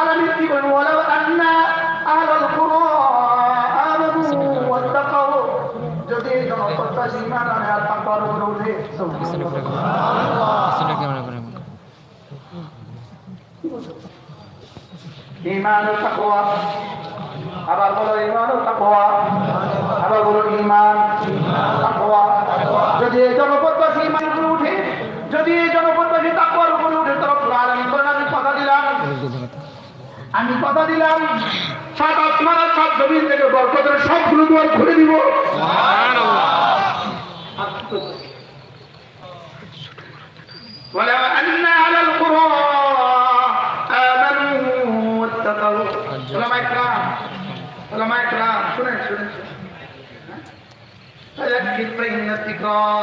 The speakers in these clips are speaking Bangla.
আলামিন কি বলেন? ওয়ালাউ আন্না আহলাল কুরা আমানু ওয়াত্তাকাউ। যদি জনপ্রত্যাশী আবার বলো তাকওয়া। আবার বলো তাকওয়া। যদি জনপ্রত্যাশী উঠে যদি এই জনপ্রত্যাশী তাকওয়ার উপরে উঠে তো রব্বুল আলামিন বলেন আমি কথা দিলাম আমি কথা দিলাম সাত আসমান আর সাত জমিন থেকে বরকতের সবগুলো দুয়ার খুলে দিব ولو أن على القرى آمنوا واتقوا علماء الكرام علماء الكرام শুনেন শুনেন فذكر فإن الذكرى تنفع المؤمنين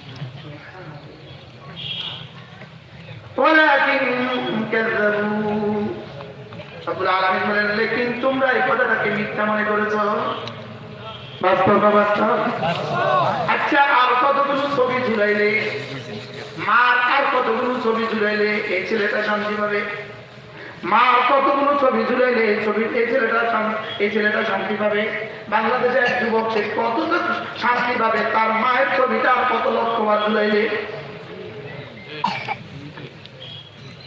লেকিন তোমরা এই কথাটাকে মিথ্যা মনে করেছ? বাস্তব আচ্ছা আর কতগুলো ছবি ঝুলাইলে? মার আর কতগুলো ছবি ঝুলাইলে এই ছেলেটা শান্তি মার কতগুলো ছবি ঝুলাইলে এই ছবি এই ছেলেটা এই ছেলেটা শান্তি পাবে। বাংলাদেশে এক যুবক সে কতটা শান্তি পাবে? তার মায়ের ছবিটা আর কত লক্ষ বার ঝুলাইলে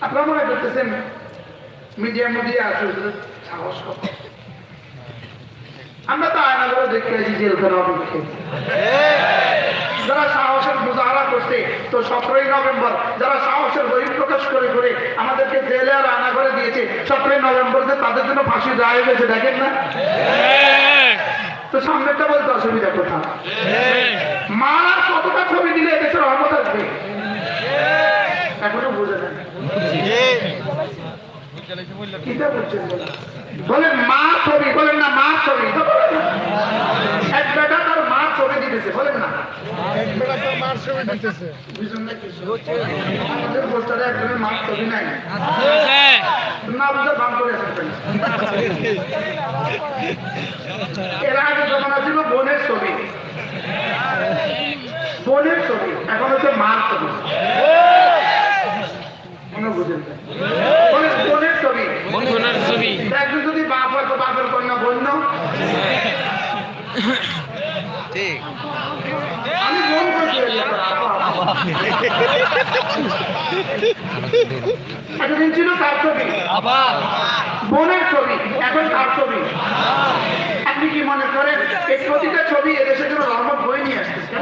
আপনারা মনে করতেছেন মিডিয়া মিডিয়া আছে সাহস কত? আমরা তো আয়না করে দেখতে আছি জেলখানা অপেক্ষা যারা সাহসের মুজাহারা করছে, তো সতেরোই নভেম্বর যারা সাহসের বই প্রকাশ করে করে আমাদেরকে জেলে আর আনা করে দিয়েছে, সতেরোই নভেম্বর যে তাদের জন্য ফাঁসি দেওয়া হয়ে গেছে দেখেন না? সামনেটা বলতে অসুবিধা কোথা আর কতটা ছবি দিলে মা ছবি, বলেন না, মা ছবি। এক ছবি দিতেছে বলেন না। করে আগে জমানা ছিল বোনের ছবি। বোনের ছবি এখন হচ্ছে মার ছবি। মনে বুঝেন। বোনের ছবি। বন্ধুনার ছবি। একজন যদি বাপ হয় তো বাপের কন্যা বন্য ঠিক আমি করছি এতদিন ছিল তার ছবি। আবার বোনের ছবি এখন তার ছবি। আপনি কি মনে করেন এই প্রতিটা ছবি এদেশের জন্য রহমত বই নিয়ে আসতেছে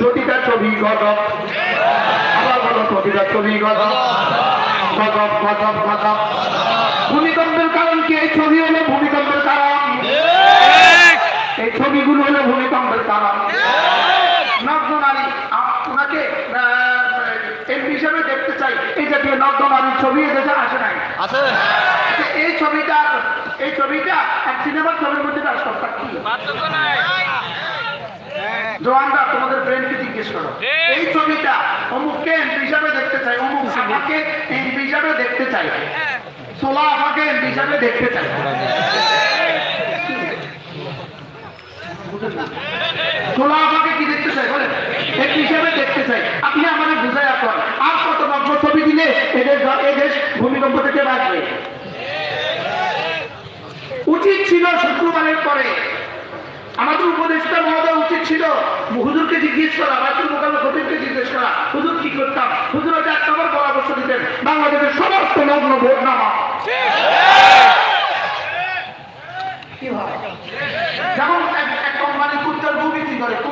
প্রতিটা ছবি গজব। আবার বলো প্রতিটা ছবি গজব। গজব গজব গজব। ভূমিকম্পের কারণ নগ্ন নারী আ- এমপি হিসেবে দেখতে চাই। এই জাতীয় নগ্ন নারীর ছবি এদেশে আসে নাই। আছে। আচ্ছা, এই ছবিটা এই ছবিটা এক সিনেমার ছবির মধ্যে রাষ্ট্রটা কি? জোয়ানরা তোমাদের ফ্রেন্ডকে জিজ্ঞেস করো। এই ছবিটা অমুককে এমপি হিসাবে দেখতে চাই অমুক আমাকে এমপি হিসাবে দেখতে চাই। সোলা আমাকে এমপি হিসাবে দেখতে চাই। আমাকে কি দেখতে চাই বলেন? এমপি হিসাবে দেখতে চাই? আপনি আমাদের বুঝাই আপনার আর কত নগ্ন ছবি দিলে এদেশ এদেশ ভূমিকম্প থেকে বাঁচবে? উচিত ছিল শুক্রবারের পরে। আমাদের উপদেষ্টা মহোদয় উচিত ছিল। হুজুরকে জিজ্ঞেস করা বাতুল মোকামে খতিবকে জিজ্ঞেস করা হুজুর কি করতাম? হুজুর একটা বার পরামর্শ দিতেন বাংলাদেশের সমস্ত নগ্ন ভোট নামা কি হয়? যেমন এক- এক কোম্পানি কুত্তার গু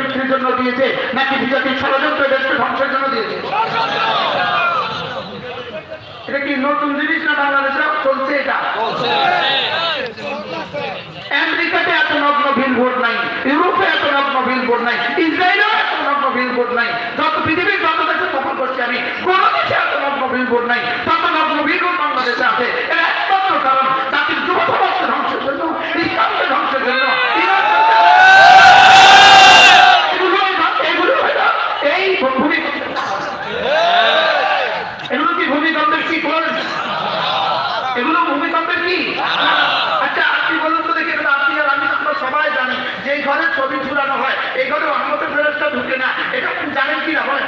বিক্রির জন্য দিয়েছে, নাকি বিজেপির ষড়যন্ত্র দেশকে ধ্বংসের জন্য দিয়েছে? এটা কি নতুন জিনিস না বাংলাদেশে? চলছে এটা। আমেরিকাতে এত নগ্ন বিলবোর্ড নাই, ইউরোপে এত নগ্ন বিলবোর্ড নাই, ইসরায়েলেও এত নগ্ন বিলবোর্ড নাই, যত পৃথিবীর যত দেশে সফর করছি আমি, কোন দেশে এত নগ্ন বিলবোর্ড নাই, তত নগ্ন বিলবোর্ড বাংলাদেশে আছে। এর একমাত্র কারণ জাতির যুব সমাজকে ধ্বংসের জন্য ইসলামকে ধ্বংসের জন্য ইরানকে এগুলো এগুলো হলো এই ভূমিকম্পের কারণ। এগুলো কি ভূমিকম্পের কি বলেন এগুলো ভূমিকম্পের কি আচ্ছা আপনি বলুন তো দেখি এগুলো আপনি আর আমি তো আমরা সবাই জানি যে এই ঘরে ছবি ঝুলানো এই ঘরে ফেরতটা ঢুকে না। এটা আপনি জানেন কি না বলেন।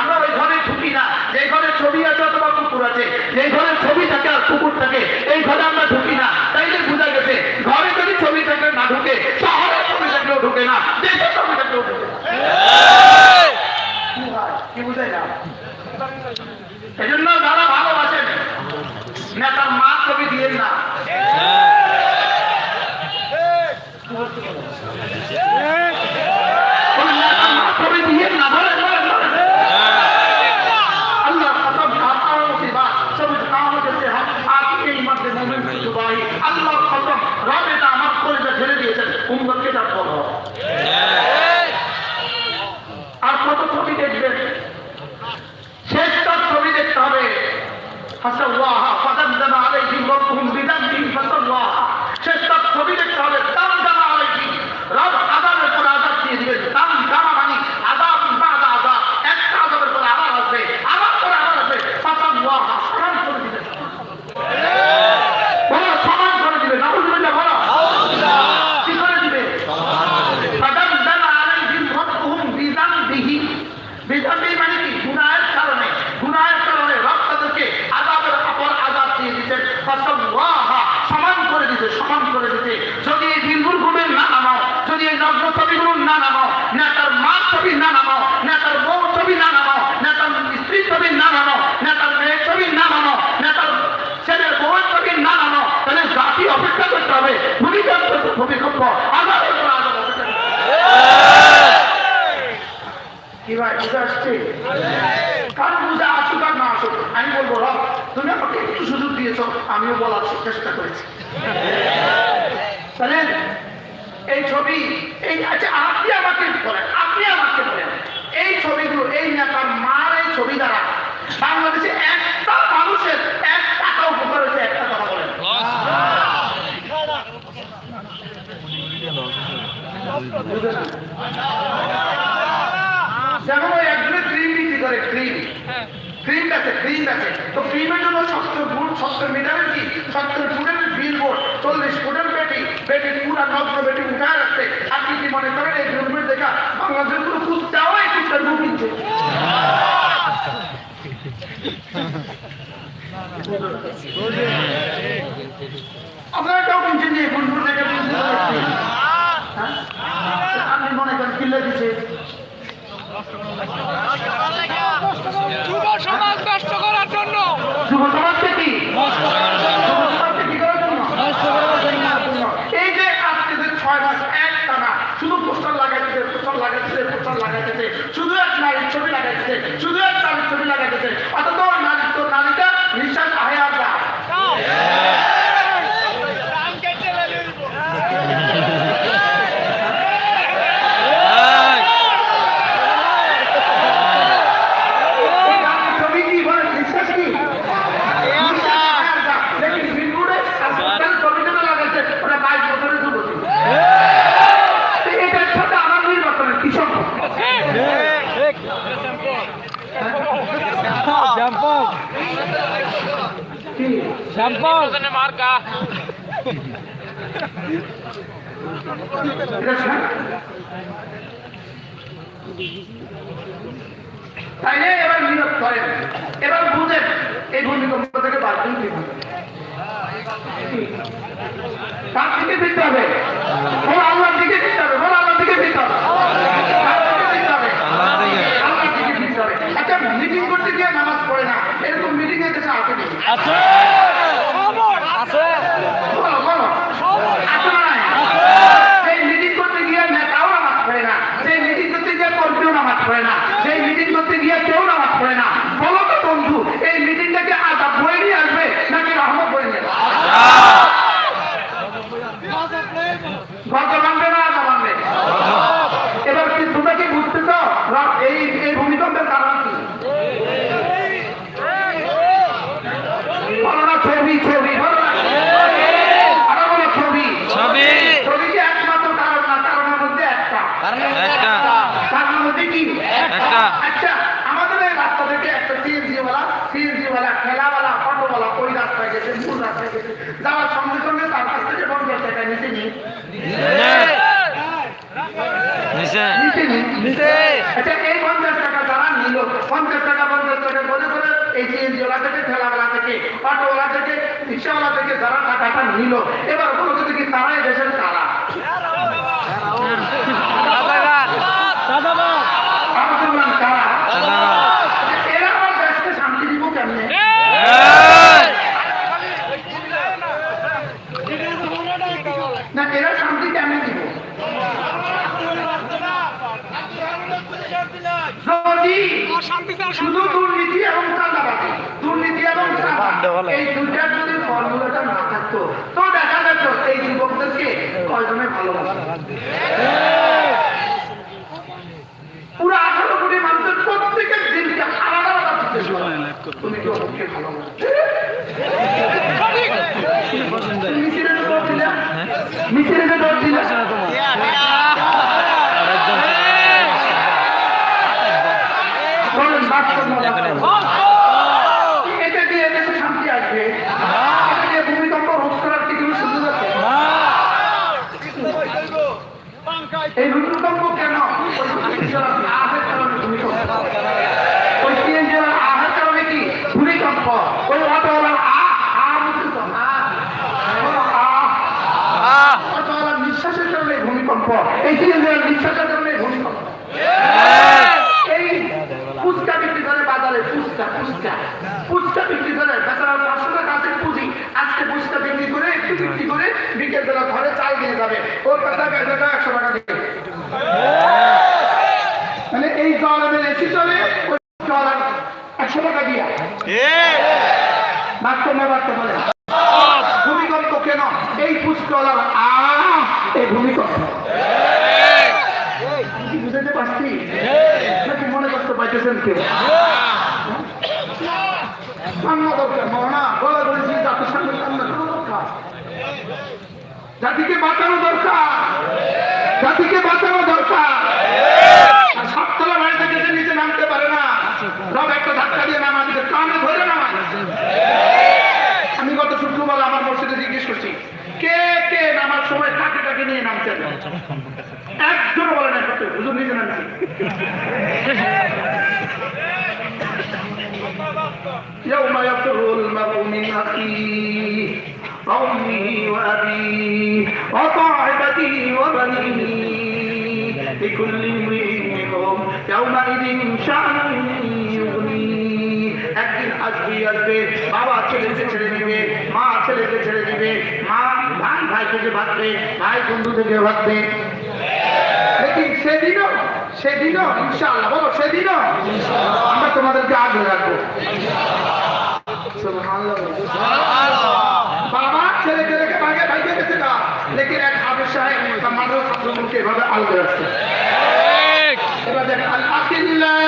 আমরা ওই ঘরে ঢুকি না। যে ঘরে ছবি আছে অথবা কুকুর আছে যে ঘরে ছবি থাকে আর কুকুর থাকে এই ঘরে আমরা ঢুকি না। তাইলে বোঝা গেছে ঘরে যদি ছবি থাকে না ঢুকে শহরে ছবি থাকলেও ঢুকে না দেশে ছবি থাকলেও ঢুকে না। বুঝে আসছে আর না আসুক, আমি বলব, রব, তুমি আমাকে একটু সুযোগ দিয়েছ, আমিও বলার চেষ্টা করেছি। তাহলে এই ছবি, এই আচ্ছা আপনি আমাকে বলেন, আপনি আমাকে বলেন, এই ছবিগুলো, এই নেতার মার এই ছবি দ্বারা বাংলাদেশে একটা মানুষের এক টাকা উপকার হয়েছে, একটা কথা বলেন। বুঝে না? যেমন ওই একজনের ক্রিম বিক্রি করে ক্রিম ক্রিম আছে ক্রিম আছে। তো ক্রিমের জন্য সত্তর ফুট সত্তর মিটার কি? সত্তর ফুটের বিল বোর্ড চল্লিশ ফুটের বেটি বেটি পুরা নগ্ন বেটি উঠায় রাখছে আপনি কি মনে করেন এই গ্রুপের দেখা বাংলাদেশের কোনো কুত্তাও এই কুত্তার মুখ কিনছে আপনারা মার্কা তাইলে এবার বিরোধ করেন। এবার বুঝেন এই ভূমিকম্প থেকে বাথরুম তার দিকে ফিরতে হবে। ওর আল্লাহর দিকে ফিরতে হবে ওর আল্লাহর দিকে ফিরতে হবে। আচ্ছা মিটিং করতে গিয়ে নামাজ পড়ে না এরকম মিটিং এর কাছে আচ্ছা। ঠেলাওয়ালা অটোওয়ালা ওই রাস্তায় গেছে মূল রাস্তায় গেছে। যাওয়ার সঙ্গে সঙ্গে তার কাছ থেকে পঞ্চাশ টাকা নিচে নিই নিচে। নিচে নিই আচ্ছা এই পঞ্চাশ টাকা যারা নিল। পঞ্চাশ টাকা পঞ্চাশ টাকা করে করে এই সিএনজি ওয়ালা থেকে ঠেলাওয়ালা থেকে অটোওয়ালা থেকে রিক্সাওয়ালা থেকে যারা টাকাটা নিল। এবার তারা আমাদের নাম তারা এরা আমার দেশকে শান্তি দিব কেমনে না এরা শান্তি কেমনে দিব যদি শুধু দুর্নীতি এবং চাঁদাবাজি দুর্নীতি এবং এই দুইটার যদি ফর্মুলাটা না থাকতো তো দেখা যেত এই যুবকদেরকে কয়জনে ভালোবাসে? করা। তুমি কি অমুককে ভালোবাসো মিছিলে তো দৌড় দিলে মিছিলে তো দৌড় দিলে বলেন বাস্তব না বাস্তব? এটা দিয়ে দেশে শান্তি আসবে এটা দিয়ে ভূমিকম্প রোধ করার কি কোনো সুযোগ আছে এই ভূমিকম্প কেন ওই সিএনজির আহের কারণে ভূমিকম্প ওই সিএনজির আহের কারণে কি ভূমিকম্প ওই অটোওয়ালার আ আ বুঝছ তো? আ বলো, আ অটোওয়ালার নিঃশ্বাসের কারণে এই সিএনজির এই ফুচকা বিক্রি করে বাজারে, ফুচকা ফুচকা। ফুচকা বিক্রি করে বেচারা পাঁচশো টাকা আছে আজকে ফুচকা বিক্রি করে, একটু করে বিকেল ঘরে চাল দিয়ে যাবে। ওর টাকা একশো টাকা মানে এই জলের এসি চলে ওই জলের একশো টাকা দিয়া বাস্তব না বাস্তব বলে ভূমিকম্প কেন এই ফুচকাওয়ালার আ এই ভূমিকম্প কি বুঝাতে পারছি নাকি মনে করতে পাইতেছেন কেউ কান্না জাতিকে বাঁচানো দরকার। জাতিকে বাঁচানো দরকার। সাততলা বাড়ি থেকে নিচে নামতে পারে না সব একটা ধাক্কা দিয়ে নামা দিতে কানে ধরে নামা আমি গত শুক্রবার আমার মসজিদে জিজ্ঞেস করছি, কে কে নামার সময় কাকে কাকে নিয়ে নামছেন একজনও বলে না সত্যি হুজুর নিজে নামছি يوم يفر المرء من أخيه وأمه وأبيه وصاحبته وبنيه لكل امرئ منهم يومئذ شأن يغنيه একদিন আসবে আসবে বাবা ছেলেকে ছেড়ে দিবে মা ছেলেকে ছেড়ে দিবে মা ভাই ভাই থেকে ভাববে ভাই বন্ধু থেকে ভাববে লেকিন সেদিনও সেদিনও ইনশাআল্লাহ। বলো সেদিনও? আমরা তোমাদেরকে আগে রাখব। বাবা ছেলেকে রেখে ভাগে ভাইকে গেছে না লেকিন এক হাফেজ সাহেব মাদ্রাসা এভাবে আলগে রাখছে। এবার আল্লাহিল্লাহ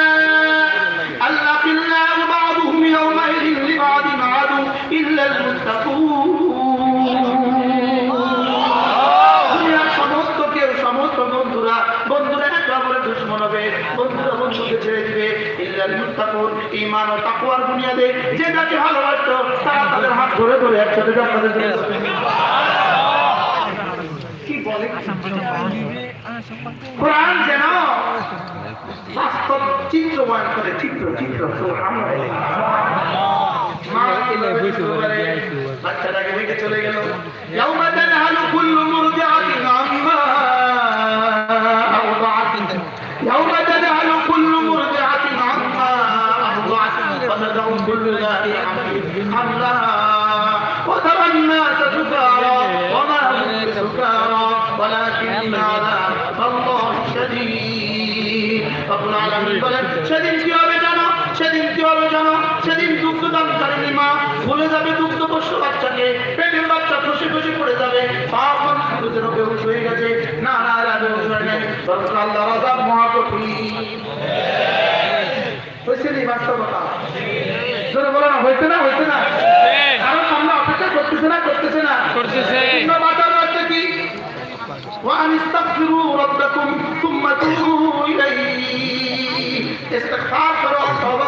ঈমান ও তাকওয়ার বুনিয়াদে যে যাকে ভালোবাসতো তারা তাদের হাত ধরে ধরে একসাথে জান্নাতে চলে কি বলে? কোরআন যেন বাস্তব চিত্র বয়ন করে চিত্র চিত্র বাচ্চাটাকে রেখে চলে গেল। বাচ্চাকে পেটের বাচ্চা খুশি খুশি পড়ে যাবে পাপন যেন বেহুশ হয়ে গেছে না না না বেহুশ হয় নাই বরং আল্লাহ রাজা মহাকঠিন হয়েছে নি বাস্তবতা জোরে বলো না হয়েছে না হয়েছে না কারণ আমরা অপেক্ষা করতেছে না করতেছে না করতেছে। তোমরা বাঁচার রাস্তা কি وأن استغفروا ربكم ثم توبوا إليه استغفار করো তওবা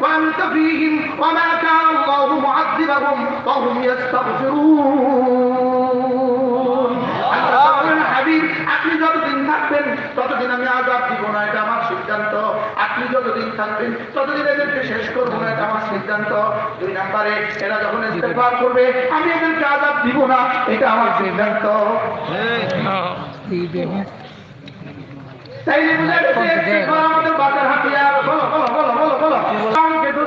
وأنت فيهم وما كان الله معذبهم وهم يستغفرون আল্লাহ বলেন, হাবিব আপনি যতদিন থাকবেন ততদিন আমি আজাব দিব না এটা আমার সিদ্ধান্ত আপনি যতদিন থাকবেন ততদিন এদেরকে শেষ করবো না এটা আমার সিদ্ধান্ত দুই নাম্বারে এরা যখন ইস্তেফার করবে আমি এদেরকে আজাব দিব না এটা আমার সিদ্ধান্ত তাইলে বুঝা গেছে ইস্তেগফার আমাদের বাঁচার হাতিয়ার বলো বলো বলো বলো বলো আমাকে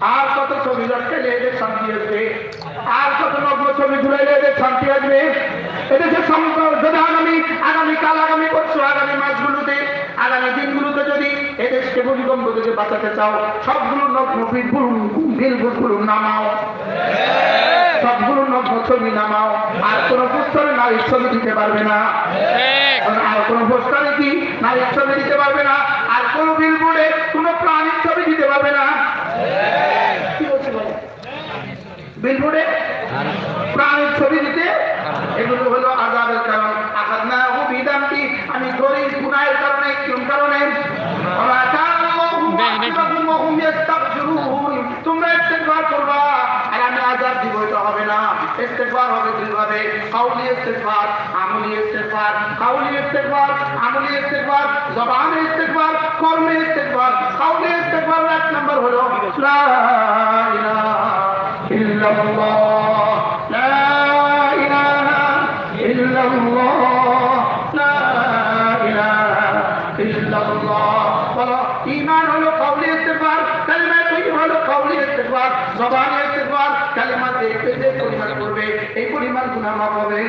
আর কত ছবি লটকাইলে এদের শান্তি আসবে? আর কত নগ্ন ছবি ঘুরাইলে এদের শান্তি আসবে? এদেশের সংকট যদি আগামী আগামীকাল আগামী পরশু, আগামী মাসগুলোতে, আগামী দিনগুলোতে যদি এদেশকে ভূমিকম্প থেকে বাঁচাতে চাও, সবগুলো নগ্ন বিলগুলো নামাও। সবগুলো নগ্ন ছবি নামাও। আর কোনো পুস্তরে নারীর ছবি দিতে পারবে না। আর কোনো পোস্টারে কি নারীর ছবি দিতে পারবে না? আর কোনো বিলবোর্ডে কোনো প্রাণীর ছবি দিতে পারবে না কি বলছি বলো? বিলবোর্ডে প্রাণীর ছবি দিতে। এগুলো হলো আজাবের কারণ। আঘাত না বিধানটি আমি ধরি গুনাহের কারণে কোন কারণে। তোমরা ইস্তেগফার করবা। আর আমি আজাব দিব এটা হবে না। ইস্তেগফার হবে দুইভাবে। কাউলি ইস্তেগফার আমলি কাউলি জবানে কর্মে ইস্তেগফার। কাউলি ইস্তেগফার এক নাম্বার হলো লা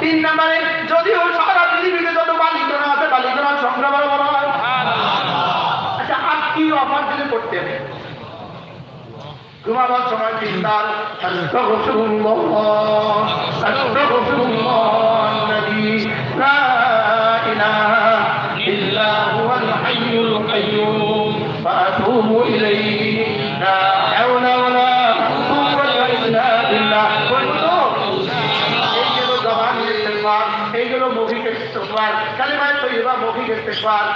তিন নম্বরে যদিও সারা পৃথিবীতে যত বালিকরা আছে বালিকরা সংখ্যা বড় হয়। আচ্ছা আর কি অফার দিলে করতে হবে? ঘুমাবার সময় তিনবার ইস্তেগফার,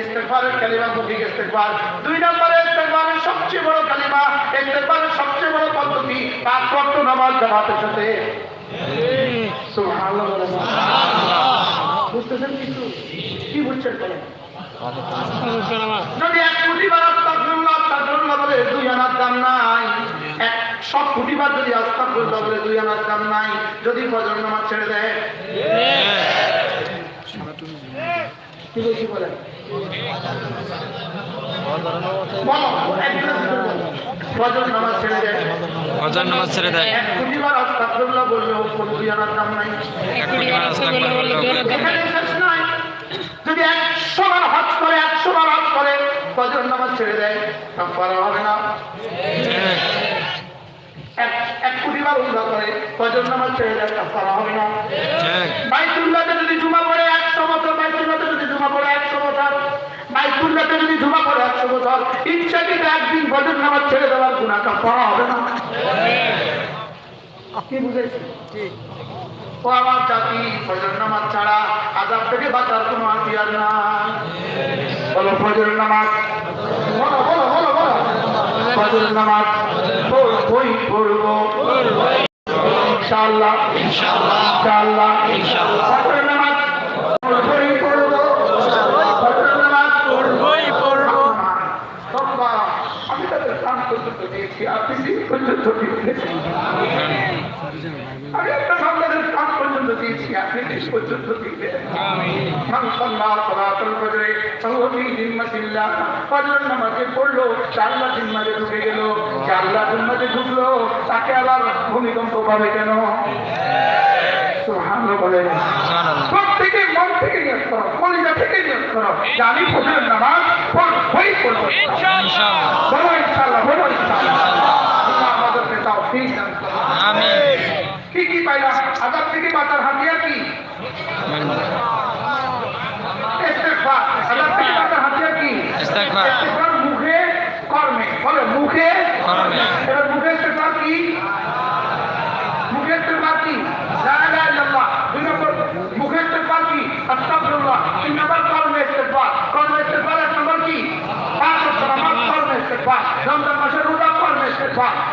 ইস্তেগফারের কালিমা ইস্তেগফার। দুই নম্বরে ইস্তেগফারের সবচেয়ে বড় কালিমা, ইস্তেগফারের সবচেয়ে বড় পদ্ধতি, পাঁচ নামাজ জামাতের সাথে। বুঝতেছেন কিন্তু কি বুঝছেন যদি এক বলে দুই দাম নাই। এক সব যদি দুই দাম নাই, যদি নামাজ ছেড়ে দেয়? কি বলছি বলেন বলো একজনের ভিতরে বলো। ফজর নামাজ ছেড়ে দেয়। ফজর নামাজ ছেড়ে দেয় এক কোটিবার আস্তাগফিরুল্লাহ বললেও কোনো দুই দাম নাই এক কোটি বার আস্তাগফিরুল্লাহ বললেও এখানে শেষ নয় যদি একশো বার হজ করে একশো বার হজ করে ফজর নামাজ ছেড়ে দেয় কাফারা হবে না। এক এক কোটি বার উমরা করে ফজর নামাজ ছেড়ে দেয় তা কাফারা হবে না। ঠিক। বাইতুল্লাহতে যদি জুমা একশো বছর বাইতুল্লাহতে যদি জুমা পড়ে একশো বছর বাইতুল্লাহতে যদি জুমা পড়ে একশো বছর ইচ্ছাকৃত একদিন ফজর নামাজ ছেড়ে দেওয়ার গুণা কাফারা হবে না। কি বুঝেছি ও আমার জাতি, ফজর নামাজ ছাড়া আজাব থেকে বাঁচার কোনো হাতিয়ার নাই বলো ফজর নামাজ। বলো বলো বলো বলো। ফজর নামাজ বই পড়ব। ইনশাআল্লাহ ইনশাআল্লাহ ইনশাআল্লাহ। ফজর আমি একটা সন্তানের কান পর্যন্ত দিয়েছি। আপনি পর্যন্ত দিলেন নামাজে পড়ল চাল্লা জিম্মাতে ঢুকে গেল। জিম্মাতে ঢুকলো তাকে আবার ভূমিকম্প পাবে কেন? সুবহানাল্লাহ বলেন প্রত্যেকে মন থেকে নিয়োগ করো কলিজা থেকে নিয়োগ করো। যে আমি ফজরের নামাজ পড়বই পড়ব ইনশাআল্লাহ। বলো ইনশাআল্লাহ বলো ইনশাআল্লাহ। আল্লাহ আমাদেরকে করুন আমিন। কি কি পাইলাম আজাদ থেকে বাঁচার হাতিয়ার কি ইস্তেগফার আজাদ থেকে বাঁচার হাতিয়ার কি ইস্তেগফার। ইস্তেগফার মুখে কর্মে বলো মুখে কর্মে। এবার মুখে ইস্তেগফার কি মুখে ইস্তেগফার কি লা ইলাহা ইল্লাল্লাহ দুই নম্বর মুখে ইস্তেগফার কি আস্তাগফিরুল্লাহ তিন নম্বর কর্মে ইস্তেগফার কর্মে ইস্তেগফার এক